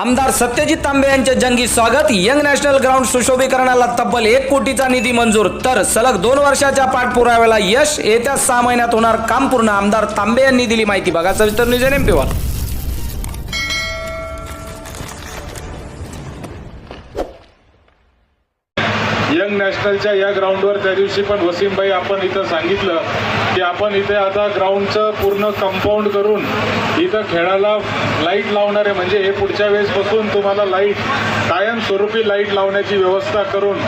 आमदार सत्यजित तांबे यांचे जंगी स्वागत. यंग नॅशनल ग्राउंड सुशोभीकरणाला तब्बल एक कोटीचा निधी मंजूर. तर सलग दोन वर्षाच्या पाठपुराव्याला यश येत्या सहा महिन्यात होणार काम पूर्ण. आमदार तांबे यांनी दिली माहिती. बघा सविस्तर न्यूज एन एम नॅशनलच्या या ग्राउंडवर त्या दिवशी पण वसीमबाई आपण इथं सांगितलं की आपण इथे आता ग्राउंडचं पूर्ण कंपाऊंड करून इथं खेळाला लाइट लावणार आहे. म्हणजे हे पुढच्या वेळेसपासून तुम्हाला लाइट कायमस्वरूपी लाइट लावण्याची व्यवस्था करून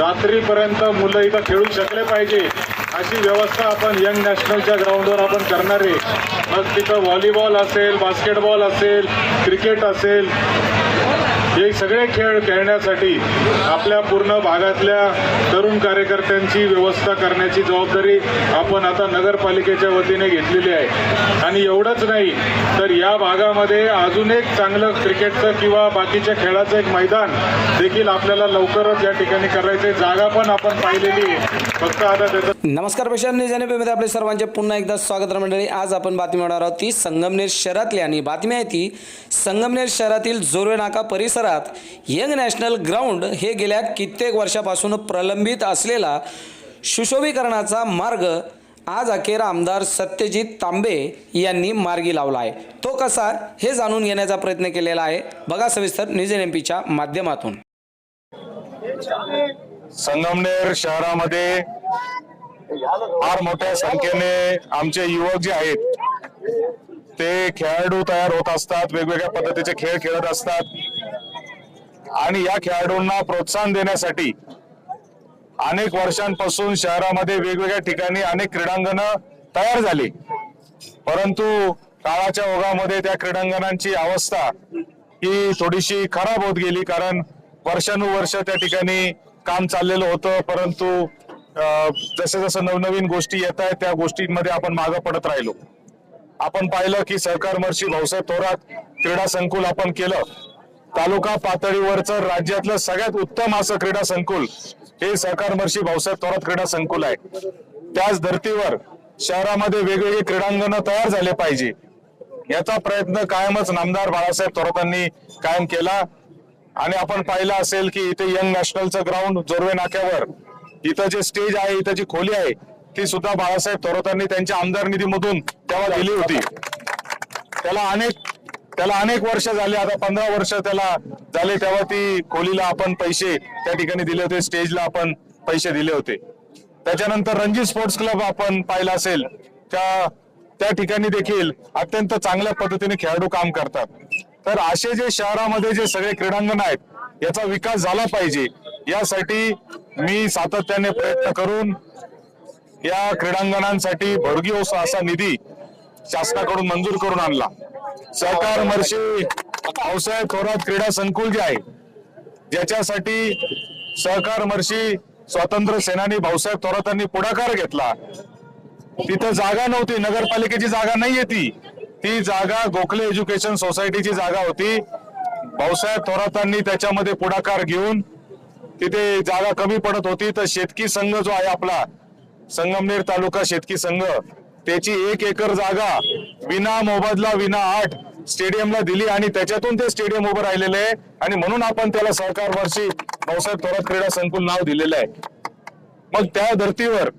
रात्रीपर्यंत मुलं इथं खेळू शकले पाहिजे अशी व्यवस्था आपण यंग नॅशनलच्या ग्राउंडवर आपण करणार आहे. मग तिथं व्हॉलीबॉल असेल बास्केटबॉल असेल क्रिकेट असेल हे सगळे खेळ खेळण्यासाठी आपल्या पूर्ण भागातल्या तरुण कार्यकर्त्यांची व्यवस्था करण्याची जबाबदारी आपण आता नगरपालिकेच्या वतीने घेतलेली आहे. आणि एवढंच नाही तर या भागामध्ये अजून एक चांगलं क्रिकेटचं किंवा बाकीच्या खेळाचं एक मैदान देखील आपल्याला लवकरच या ठिकाणी करायचं जागा पण आपण पाहिलेली आहे. नमस्कार पेशा न्यूज एनमध्ये आपले सर्वांचे पुन्हा एकदा स्वागत आहे मंडळी. आज आपण बातमी होणार आहोत ती संगमनेर शहरातली आणि बातमी आहे ती संगमनेर शहरातील जोरवे नाका परिसरात यंग नॅशनल ग्राउंड हे गेल्या कित्येक वर्षापासून प्रलंबित असलेला सुशोभीकरणाचा मार्ग आज अखेर आमदार सत्यजित तांबे यांनी मार्गी लावला आहे. तो कसा हे जाणून घेण्याचा प्रयत्न केलेला आहे. बघा सविस्तर न्यूज एन एम पीच्या माध्यमातून. संगमनेर शहरामध्ये फार मोठ्या संख्येने आमचे युवक जे आहेत ते खेळाडू तयार होत असतात वेगवेगळ्या पद्धतीचे खेळ खेळत असतात. आणि या खेळाडूंना प्रोत्साहन देण्यासाठी अनेक वर्षांपासून शहरामध्ये वेगवेगळ्या ठिकाणी अनेक क्रीडांगणं तयार झाली. परंतु काळाच्या ओघामध्ये त्या क्रीडांगणांची अवस्था ही थोडीशी खराब होत गेली कारण वर्षानुवर्ष त्या ठिकाणी काम चाललेलं होतं परंतु जसं जसं नवनवीन गोष्टी येत आहेत त्या गोष्टींमध्ये आपण मागं पडत राहिलो. आपण पाहिलं की सरकार मर्षी भाऊसाहेब थोरात क्रीडा संकुल आपण केलं. तालुका पातळीवरचं राज्यातलं सगळ्यात उत्तम असं क्रीडा संकुल हे सरकार मर्षी भाऊसाहेब थोरात क्रीडा संकुल आहे. त्याच धर्तीवर शहरामध्ये वेगवेगळे क्रीडांगण तयार झाले पाहिजे. याचा प्रयत्न कायमच नामदार बाळासाहेब थोरातांनी कायम केला. आणि आपण पाहिलं असेल की इथे यंग नॅशनलचं ग्राउंड जोरवे नाक्यावर इथं जे स्टेज आहे इथं जी खोली आहे ती सुद्धा बाळासाहेब थोरातांनी त्यांच्या आमदार निधीमधून तेव्हा दिली होती. त्याला अनेक त्याला अनेक वर्ष झाले आता पंधरा वर्ष त्याला झाले तेव्हा ती खोलीला आपण पैसे त्या ठिकाणी दिले होते स्टेजला आपण पैसे दिले होते. त्याच्यानंतर रणजित स्पोर्ट्स क्लब आपण पाहिला असेल त्या त्या ठिकाणी देखील अत्यंत चांगल्या पद्धतीने खेळाडू काम करतात. तर असे जे शहरामध्ये जे सगळे क्रीडांगण आहेत याचा विकास झाला पाहिजे. यासाठी मी सातत्याने प्रयत्न करून या क्रीडांगणांसाठी भरगी असा निधी शासनाकडून मंजूर करून आणला. सहकार मर्षी पावसाळ्यात थोरात क्रीडा संकुल जे आहे ज्याच्यासाठी सहकार मर्षी स्वातंत्र्य सेनानी भाऊसाहेब थोरातांनी पुढाकार घेतला. तिथं जागा नव्हती नगरपालिकेची जागा नाहीये ती. ती जागा गोखले एज्युकेशन सोसायटीची जागा होती. भाऊसाहेब थोरातांनी त्याच्यामध्ये पुढाकार घेऊन तिथे जागा कमी पडत होती. तर शेतकी संघ जो आहे आपला संगमनेर तालुका शेतकी संघ त्याची एक एकर जागा विना मोबदला विना आठ स्टेडियमला दिली आणि त्याच्यातून ते स्टेडियम उभं राहिलेलं आहे. आणि म्हणून आपण त्याला सहकार वर्षी भाऊसाहेब थोरात क्रीडा संकुल नाव दिलेलं आहे. मग त्या धर्तीवर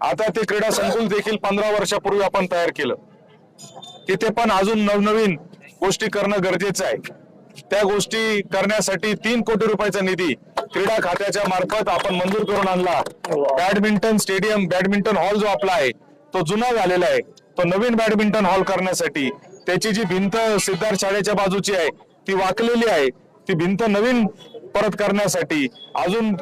आता ते क्रीडा संकुल देखील पंधरा वर्षापूर्वी आपण तयार केलं. तिथे पण अजून नवनवीन गोष्टी करणं गरजेचं आहे. त्या गोष्टी करण्यासाठी तीन कोटी रुपयाचा निधी क्रीडा खात्याच्या मार्फत आपण मंजूर करून आणला. बॅडमिंटन स्टेडियम बॅडमिंटन हॉल जो आपला आहे तो जुना झालेला आहे. तो नवीन बॅडमिंटन हॉल करण्यासाठी त्याची जी भिंत सिद्धार्थ शाळेच्या बाजूची आहे ती वाकलेली आहे. ती भिंत नवीन परत करण्यासाठी अजून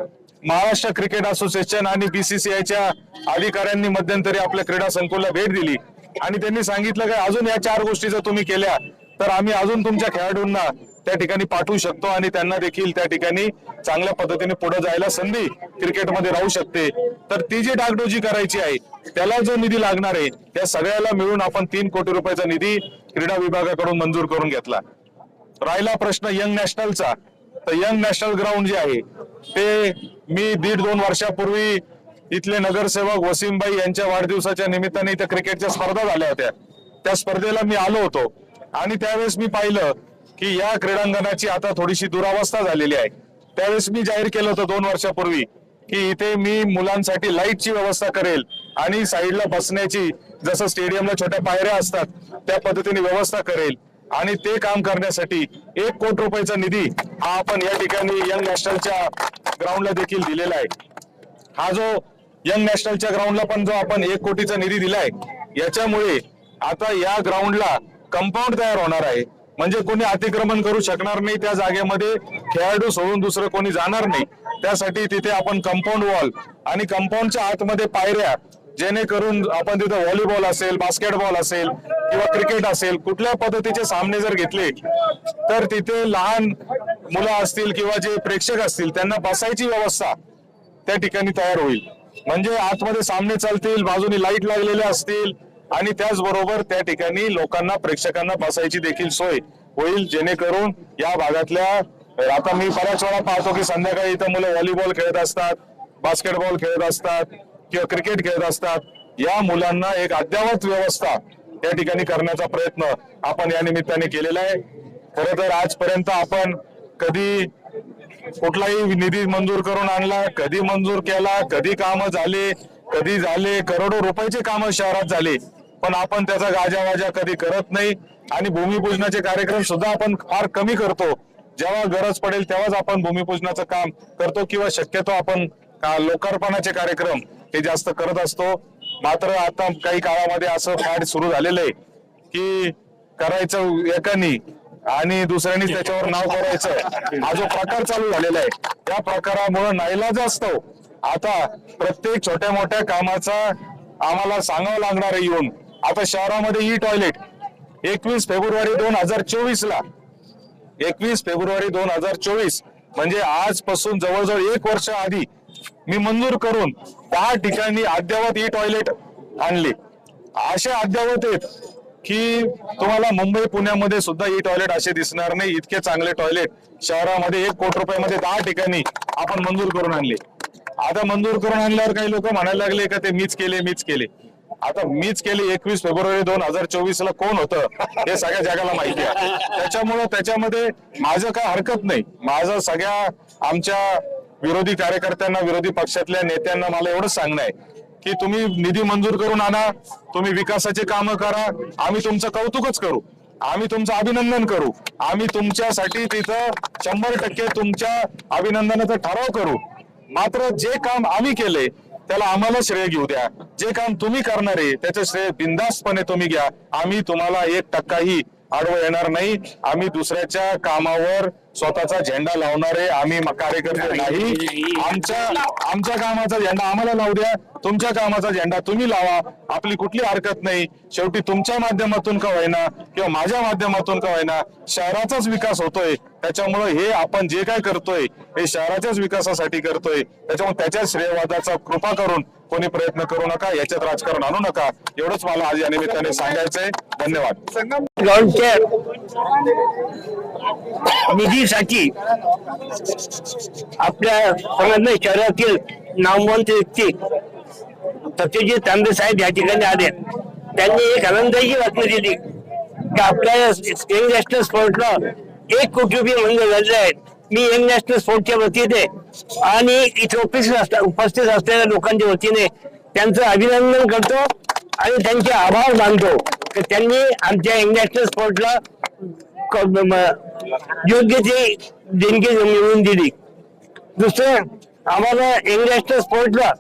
महाराष्ट्र क्रिकेट असोसिएशन आणि बीसीसीआयच्या अधिकाऱ्यांनी मध्यंतरी आपल्या क्रीडा संकुलला भेट दिली. आणि त्यांनी सांगितलं काय अजून या चार गोष्टी जर तुम्ही केल्या तर आम्ही अजून तुमच्या खेळाडूंना त्या ठिकाणी पाठवू शकतो आणि त्यांना देखील त्या ठिकाणी चांगल्या पद्धतीने पुढे जायला संधी क्रिकेटमध्ये राहू शकते. तर ती जी डागडोजी करायची आहे त्याला जो निधी लागणार आहे त्या सगळ्याला मिळून आपण तीन कोटी रुपयाचा निधी क्रीडा विभागाकडून मंजूर करून घेतला. राहिला प्रश्न यंग नॅशनलचा. तर यंग नॅशनल ग्राउंड जे आहे ते मी दीड दोन वर्षापूर्वी इथले नगरसेवक वसीमबाई यांच्या वाढदिवसाच्या निमित्ताने इथे क्रिकेटच्या स्पर्धा झाल्या होत्या. त्या स्पर्धेला मी आलो होतो. आणि त्यावेळेस मी पाहिलं की या क्रीडांगणाची आता थोडीशी दुरावस्था झालेली आहे. त्यावेळेस मी जाहीर केलं होतं दोन वर्षापूर्वी की इथे मी मुलांसाठी लाईटची व्यवस्था करेल आणि साईडला बसण्याची जसं स्टेडियमला छोट्या पायऱ्या असतात त्या पद्धतीने व्यवस्था करेल. आणि ते काम करण्यासाठी एक कोटी रुपयाचा निधी हा आपण या ठिकाणी यंग नॅशनलच्या ग्राउंडला देखील दिलेला आहे. हा जो यंग नॅशनलच्या ग्राउंडला पण जो आपण एक कोटीचा निधी दिलाय याच्यामुळे आता या ग्राउंडला कंपाऊंड तयार होणार आहे. म्हणजे कोणी अतिक्रमण करू शकणार नाही त्या जागेमध्ये खेळाडू सोडून दुसरं कोणी जाणार नाही. त्यासाठी तिथे आपण कंपाऊंड वॉल आणि कंपाऊंडच्या आतमध्ये पायऱ्या जेणेकरून आपण तिथे व्हॉलीबॉल असेल बास्केटबॉल असेल किंवा क्रिकेट असेल कुठल्या पद्धतीचे सामने जर घेतले तर तिथे लहान मुलं असतील किंवा जे प्रेक्षक असतील त्यांना बसायची व्यवस्था त्या ठिकाणी तयार होईल. म्हणजे आतमध्ये सामने चालतील बाजूनी लाइट लागलेले असतील आणि त्याचबरोबर त्या ठिकाणी लोकांना प्रेक्षकांना बसायची देखील सोय होईल जेणेकरून या भागातल्या आता मी बऱ्याच वेळा पाहतो की संध्याकाळी इथं मुलं व्हॉलीबॉल खेळत असतात बास्केटबॉल खेळत असतात किंवा क्रिकेट खेळत असतात. या मुलांना एक अद्यावत व्यवस्था त्या ठिकाणी करण्याचा प्रयत्न आपण या निमित्ताने केलेला आहे. खरं तर आजपर्यंत आपण कधी कुठलाही निधी मंजूर करून आणला कधी मंजूर केला कधी काम झाले कधी झाले करोडो रुपयाचे काम शहरात झाले. पण आपण त्याचा गाजावाजा कधी करत नाही आणि भूमिपूजनाचे कार्यक्रम सुद्धा आपण फार कमी करतो. जेव्हा गरज पडेल तेव्हाच आपण भूमिपूजनाचं काम करतो किंवा शक्यतो आपण लोकार्पणाचे कार्यक्रम हे जास्त करत असतो. मात्र आता काही काळामध्ये असं फॅड सुरू झालेलं आहे की करायचं एकानी आणि दुसऱ्यांनी त्याच्यावर नाव करायचं हा जो प्रकार चालू झालेला आहे त्या प्रकारामुळे नाईलाज असतो. आता प्रत्येक छोट्या मोठ्या कामाचा आम्हाला सांगावं लागणार आहे येऊन. आता शहरामध्ये ई टॉयलेट एकवीस फेब्रुवारी दोन हजार चोवीस ला एकवीस फेब्रुवारी दोन हजार चोवीस म्हणजे आजपासून जवळजवळ एक वर्ष आधी मी मंजूर करून दहा ठिकाणी अद्यावत ई टॉयलेट आणले. असे अद्यावत आहेत. की तुम्हाला मुंबई पुण्यामध्ये सुद्धा ई टॉयलेट असे दिसणार नाही. इतके चांगले टॉयलेट शहरामध्ये एक कोटी रुपयामध्ये दहा ठिकाणी आपण मंजूर करून आणले. आता मंजूर करून आणल्यावर काही लोक म्हणायला लागले का ते मीच केले मीच केले. आता मीच केले एकवीस फेब्रुवारी दोन हजार चोवीस ला कोण होतं? हे सगळ्या जगाला माहिती आहे. त्याच्यामुळं त्याच्यामध्ये माझं काय हरकत नाही. माझं सगळ्या आमच्या विरोधी कार्यकर्त्यांना विरोधी पक्षातल्या नेत्यांना मला एवढंच सांगणं आहे. की तुम्ही निधी मंजूर करून आणा तुम्ही विकासाचे कामं करा आम्ही तुमचं कौतुकच करू आम्ही तुमचं अभिनंदन करू आम्ही तुमच्यासाठी तिथं शंभर टक्के तुमच्या अभिनंदनाचा ठराव करू. मात्र जे काम आम्ही केले त्याला आम्हाला श्रेय घेऊ द्या. जे काम तुम्ही करणार आहे त्याचं श्रेय बिंदास्तपणे तुम्ही घ्या. आम्ही तुम्हाला एक टक्काही आडवं येणार नाही. आम्ही दुसऱ्याच्या कामावर स्वतःचा झेंडा लावणारे आम्ही कार्यकर्ते नाही. आमच्या आमच्या कामाचा झेंडा आम्हाला लावू द्या. तुमच्या कामाचा झेंडा तुम्ही लावा. आपली कुठली हरकत नाही. शेवटी तुमच्या माध्यमातून का होईना किंवा माझ्या माध्यमातून का होईना शहराचाच विकास होतोय. त्याच्यामुळे हे आपण जे काय करतोय हे शहराच्याच विकासासाठी करतोय. त्याच्यामुळे त्याच्या श्रेयवादाचा कृपा करून कोणी प्रयत्न करू नका याच्यात राजकारण आणू नका. एवढंच मला आज या निमित्ताने सांगायचंय. धन्यवाद. निधीसाठी आपल्या संगमनेर शहरातील नामवंत व्यक्ती सत्यजित तांबे साहेब या ठिकाणी आले. त्यांनी एक आनंदाची बातमी दिली की आपल्या यंग नॅशनल स्पोर्टला एक कोटी रुपये मंजूर झालेले आहेत. मी यंग नॅशनल स्पोर्टच्या वतीने आणि इथे उपस्थित उपस्थित असलेल्या लोकांच्या वतीने त्यांचं अभिनंदन करतो आणि त्यांचे आभार मानतो त्यांनी आमच्या यंग नॅशनल स्पोर्टला योग्य ती देणगी मिळवून दिली. दुसरं आम्हाला यंग नॅशनल स्पोर्टला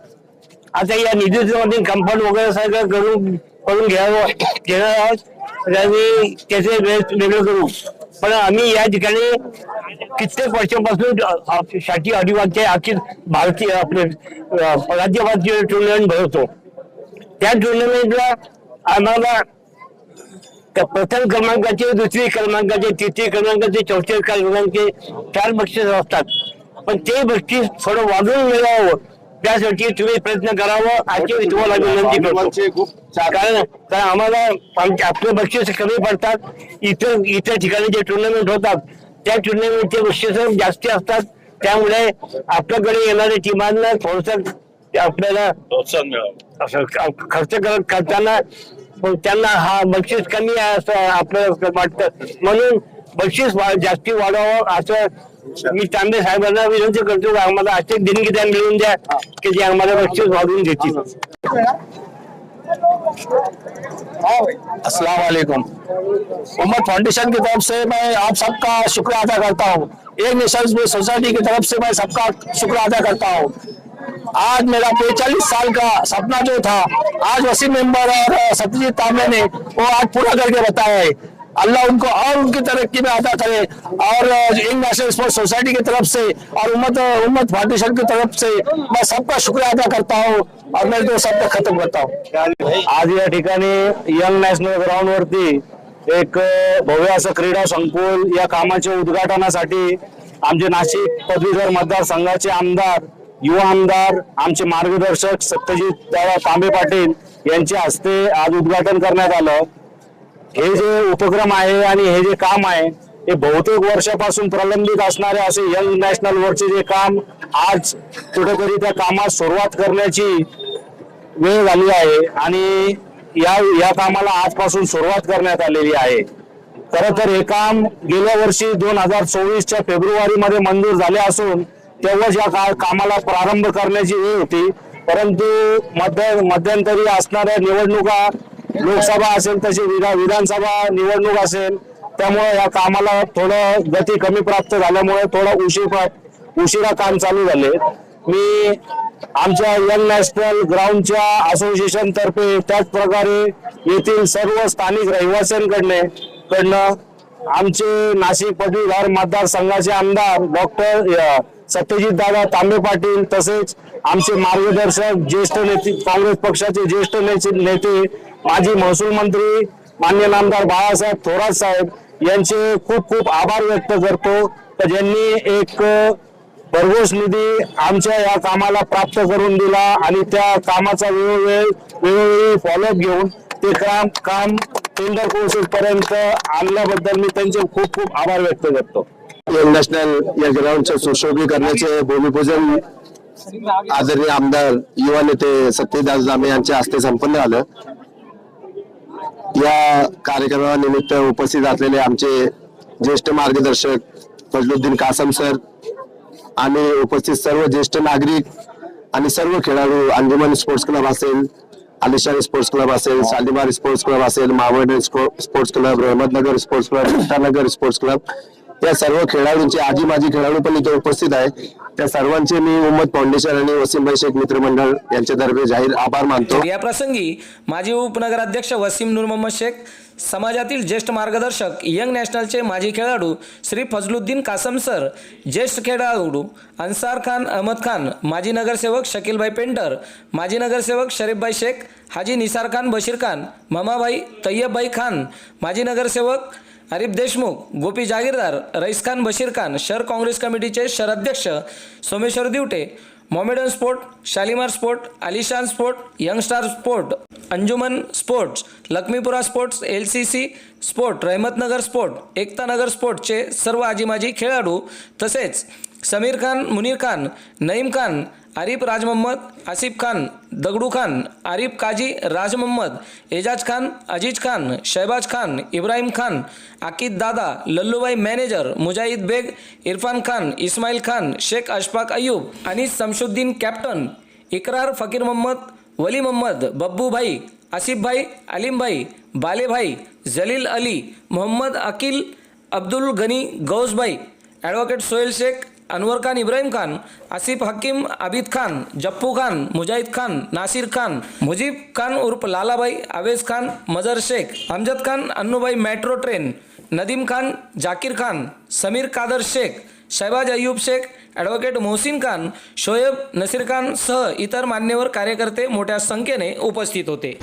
आता या निधीमध्ये कंपाऊंड वगैरे सगळं करून करून घ्यावं घेणार आहोत. आणि त्याचे वेळ वेगळं करू. पण आम्ही या ठिकाणी कित्येक वर्षापासून अ- साठी अडिवादचे भारतीय आपले अ, टुर्नामेंट भरवतो. त्या टुर्नामेंटला आम्हाला त्या प्रथम क्रमांकाचे दुसरी क्रमांकाचे तृतीय क्रमांकाचे चौथ्या क्रमांकाचे चार बक्षीस असतात. पण ते बक्षीस थोडं वाढवून मिळावं. त्यासाठी तुम्ही प्रयत्न करावं. मी तुम्हाला विनंती करतो. कारण कारण आम्हाला आमचे आपले बक्षीस कमी पडतात. इतर इतर ठिकाणी जे टुर्नामेंट होतात त्या टुर्नामेंटचे बक्षीस जास्ती असतात. त्यामुळे आपल्याकडे येणाऱ्या टीमांना थोडस आपल्याला खर्च करत करताना त्यांना हा बक्षीस कमी आहे असं आपल्याला वाटतं. म्हणून बक्षीस जास्ती वाढावं असं मी तांबे साहेबांना विनंती करतो की आम्हाला असे देणगी द्या, की जे आम्हाला बक्षीस वाढवून देतील. अस्सलाम वालेकुम। फाउंडेशन की तरफ़ से मैं आप सबका शुक्र अदा करता हूँ। एक नेशन सोसाइटी की तरफ़ से मैं सबका शुक्र अदा करता हूँ। आज मेरा पैंतालीस साल का सपना जो था, आज वसीम मेंबर और सत्यजीत तांबे ने वो आज पूरा करके बताया है। अल्लाह उनको और उनकी तरक्की में आता करे और यंग नेशनल स्पोर्ट्स सोसाइटी की तरफ से और उम्मत उम्मत फाउंडेशन की तरफ से मैं सबका शुक्र अदा करता हूँ और मैं तो शब्द खत्म करता हूँ। आज या ठिकाणी यंग नॅशनल ग्राउंड वरती एक भव्य असं क्रीडा संकुल या कामाच्या उद्घाटनासाठी आमचे नाशिक पदवीधर मतदारसंघाचे आमदार युवा आमदार आमचे मार्गदर्शक सत्यजित तांबे पाटील यांच्या हस्ते आज उद्घाटन करण्यात आलं. हे जे उपक्रम आहे आणि हे जे काम आहे हे बहुतेक वर्षापासून प्रलंबित असणारे असे यंग नॅशनल वरचे जे काम आज कुठेतरी त्या कामात सुरुवात करण्याची वेळ झाली आहे आणि या या कामाला आजपासून सुरुवात करण्यात आलेली आहे. खर तर हे काम गेल्या वर्षी दोन हजार चोवीसच्या फेब्रुवारीमध्ये मंजूर झाले असून तेव्हाच या का- कामाला प्रारंभ करण्याची वेळ होती. परंतु मध्य मध्यंतरी असणाऱ्या निवडणुका लोकसभा असेल तशी विधा विधानसभा निवडणूक असेल त्यामुळे या कामाला थोडं गती कमी प्राप्त झाल्यामुळे थोडं उशीर उशिरा काम चालू झाले. मी आमच्या यंग नॅशनल ग्राउंडच्या असोसिएशन तर्फे त्याच प्रकारे येथील सर्व स्थानिक रहिवाशांकडने कडनं आमचे नाशिक पदवीधर मतदारसंघाचे आमदार डॉक्टर सत्यजित दादा तांबे पाटील तसेच आमचे मार्गदर्शक ज्येष्ठ नेते काँग्रेस पक्षाचे ज्येष्ठ नेते माजी महसूल मंत्री मान्य नामदार बाळासाहेब थोरात साहेब यांचे खूप खूप आभार व्यक्त करतो. तर ज्यांनी एक भरघोस निधी आमच्या या कामाला प्राप्त करून दिला आणि त्या कामाचा वेळोवेळ वेळोवेळी फॉलोअप घेऊन ते काम काम टेंडर प्रोसेस पर्यंत आणल्याबद्दल मी त्यांचे खूप खूप आभार व्यक्त करतो. यंग नॅशनल या ग्राउंडचं सुशोभीकरणाचे भूमिपूजन आदरणीय आमदार युवा नेते सत्यदास दामे यांच्या हस्ते संपन्न झालं. या कार्यक्रमानिमित्त उपस्थित असलेले आमचे ज्येष्ठ मार्गदर्शक फजलुद्दीन कासम सर आणि उपस्थित सर्व ज्येष्ठ नागरिक आणि सर्व खेळाडू अंजुमन स्पोर्ट्स क्लब असेल आलिशान स्पोर्ट्स क्लब असेल शालिमार स्पोर्ट्स क्लब असेल Maval sports club Ahmednagar sports club Nagar sports club या सर्व खेळाडूंचे आजी माजी खेळाडू पण इथे उपस्थित आहे त्या सर्वांचे मी उम्मत फाउंडेशन आणि वसीमभाई शेख मित्रमंडळ यांच्यातर्फे जाहीर आभार मानतो. या प्रसंगी माजी उपनगराध्यक्ष वसीम नूर मोहम्मद शेख समाजातील ज्येष्ठ मार्गदर्शक यंग नॅशनलचे माजी खेळाडू श्री फजलुद्दीन कासम सर ज्येष्ठ खेळाडू अन्सार खान अहमद खान माजी नगरसेवक शकीलभाई पेंटर माजी नगरसेवक शरीफभाई शेख हाजी निसार खान बशीर खान ममाभाई तय्यबभाई खान माजी नगरसेवक आरिफ देशमुख गोपी जागीरदार रईस खान बशीर खान शहर काँग्रेस कमिटीचे शहराध्यक्ष Someshwar Diwate Mohammedan sport Shalimar sport Alishan sport Youngstar sport Anjuman sports Laxmipura sports L C C sport Rahmatnagar sport Ektanagar स्पोर्टचे सर्व आजीमाजी खेळाडू तसेच समीर खान मुनीर खान नईम खान आरिफ राजमहम्मद आसिफ खान दगडू खान आरिफ काजी राजमहम्मद एजाज खान अजीज खान शहबाज खान इब्राहिम खान आकिद दादा लल्लूबाई मॅनेजर मुजाहिद बेग इरफान खान इस्माईल खान शेख अशफाक अय्यूब आणि शमशुद्दीन कॅप्टन इकरार फकीर मोहम्मद वली मोहम्मद बब्बूभाई आसिफभाई अलीमभाई बालेभाई जलील अली मोहम्मद अकील अब्दुल गनी गौसभाई ॲडव्होकेट सोहेल शेख अनवर खान इब्राहिम खान आसिफ हकीम आबिद खान जप्पू खान मुजाहिद खान नासिर खान मुजीब खान उर्फ Lalabhai Awez Khan Mazar Shaikh Amjad Khan Annubhai metro train Nadeem Khan Zakir Khan Samir Kadar Shaikh Shahbaz Ayyub Shaikh advocate Mohsin Khan Shoaib Nasir Khan सह इतर मान्यवर कार्यकर्ते मोठ्या संख्येने उपस्थित होते.